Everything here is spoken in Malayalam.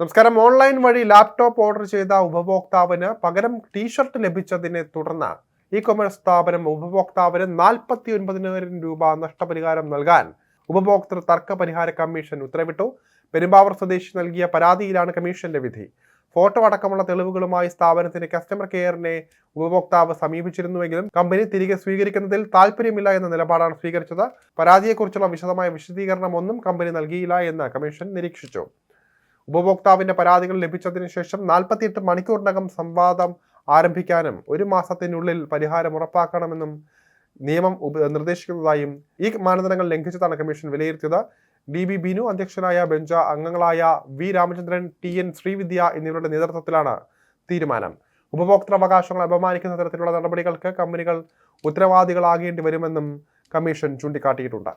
നമസ്കാരം. ഓൺലൈൻ വഴി ലാപ്ടോപ്പ് ഓർഡർ ചെയ്ത ഉപഭോക്താവിന് പകരം ടീഷർട്ട് ലഭിച്ചതിനെ തുടർന്ന് ഇ കൊമേഴ്സ് സ്ഥാപനം ഉപഭോക്താവിന് നാൽപ്പത്തി ഒൻപതിനായിരം രൂപ നഷ്ടപരിഹാരം നൽകാൻ ഉപഭോക്തൃ തർക്ക പരിഹാര കമ്മീഷൻ ഉത്തരവിട്ടു. പെരുമ്പാവൂർ സ്വദേശി നൽകിയ പരാതിയിലാണ് കമ്മീഷന്റെ വിധി. ഫോട്ടോ അടക്കമുള്ള തെളിവുകളുമായി സ്ഥാപനത്തിന്റെ കസ്റ്റമർ കെയറിനെ ഉപഭോക്താവ് സമീപിച്ചിരുന്നുവെങ്കിലും കമ്പനി തിരികെ സ്വീകരിക്കുന്നതിൽ താല്പര്യമില്ല എന്ന നിലപാടാണ് സ്വീകരിച്ചത്. പരാതിയെക്കുറിച്ചുള്ള വിശദമായ വിശദീകരണമൊന്നും കമ്പനി നൽകിയില്ല എന്ന് കമ്മീഷൻ നിരീക്ഷിച്ചു. ഉപഭോക്താവിന്റെ പരാതികൾ ലഭിച്ചതിന് ശേഷം നാൽപ്പത്തിയെട്ട് മണിക്കൂറിനകം സംവാദം ആരംഭിക്കാനും ഒരു മാസത്തിനുള്ളിൽ പരിഹാരം ഉറപ്പാക്കണമെന്നും നിയമം നിർദ്ദേശിക്കുന്നതായും ഈ മാനദണ്ഡങ്ങൾ ലംഘിച്ചതാണ് കമ്മീഷൻ വിലയിരുത്തിയത്. ഡി ബി ബിനു അധ്യക്ഷനായ ബെഞ്ച അംഗങ്ങളായ V Ramachandran T N Sreevidya എന്നിവരുടെ നേതൃത്വത്തിലാണ് തീരുമാനം. ഉപഭോക്തൃവകാശങ്ങൾ അപമാനിക്കുന്ന തരത്തിലുള്ള നടപടികൾക്ക് കമ്പനികൾ ഉത്തരവാദികളാകേണ്ടി വരുമെന്നും കമ്മീഷൻ ചൂണ്ടിക്കാട്ടിയിട്ടുണ്ട്.